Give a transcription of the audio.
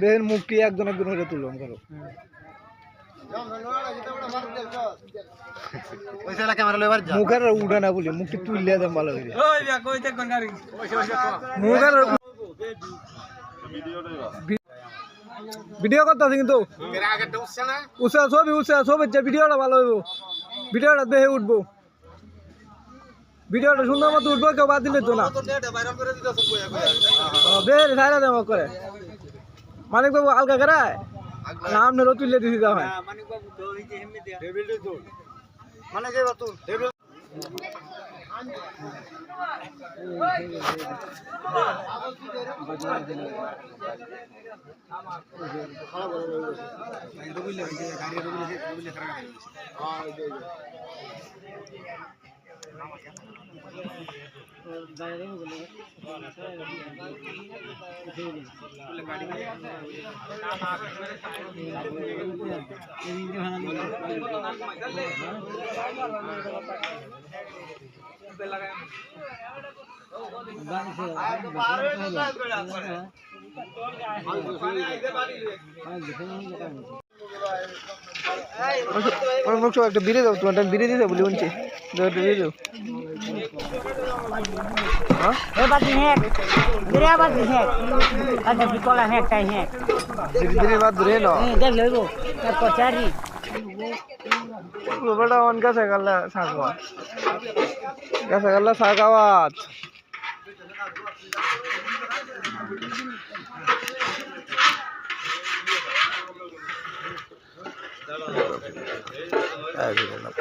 বেহের মুখ একজন একজন করে তুললাম করো মুখের উঠে না বলি মুখটি তুললে দেন ভালো মুখের ভিডিও করতে আছে কিন্তু। উৎসাহ ছবি উৎসাহ ছবি ভিডিওটা ভালো হইব। ভিডিওটা দেখে উঠবো। ভিডিওটা সুন্দর মতো উঠবো কেউ বাদ দিলে তো না। বের সাইরা দেব করে। মানিক বাবু আলগা করায় না আপনারও তুললে দিছি দেওয়া হয়। बारह মুখ সব একটা বিড়ে দাও তোমার একটা বিড়ে দিতে বলি উনছি দাও একটা বিড়ে দাও হ্যাঁ এ বাদি হ্যাঁ বিরিয়া বাদি হ্যাঁ আচ্ছা বিকলা হ্যাঁ তাই হ্যাঁ ধীরে ধীরে বাদ ধরে নাও দেখ লইব কচারি বেটা অন গাছে গাল্লা শাকওয়াত গাছে जय झूलेलाल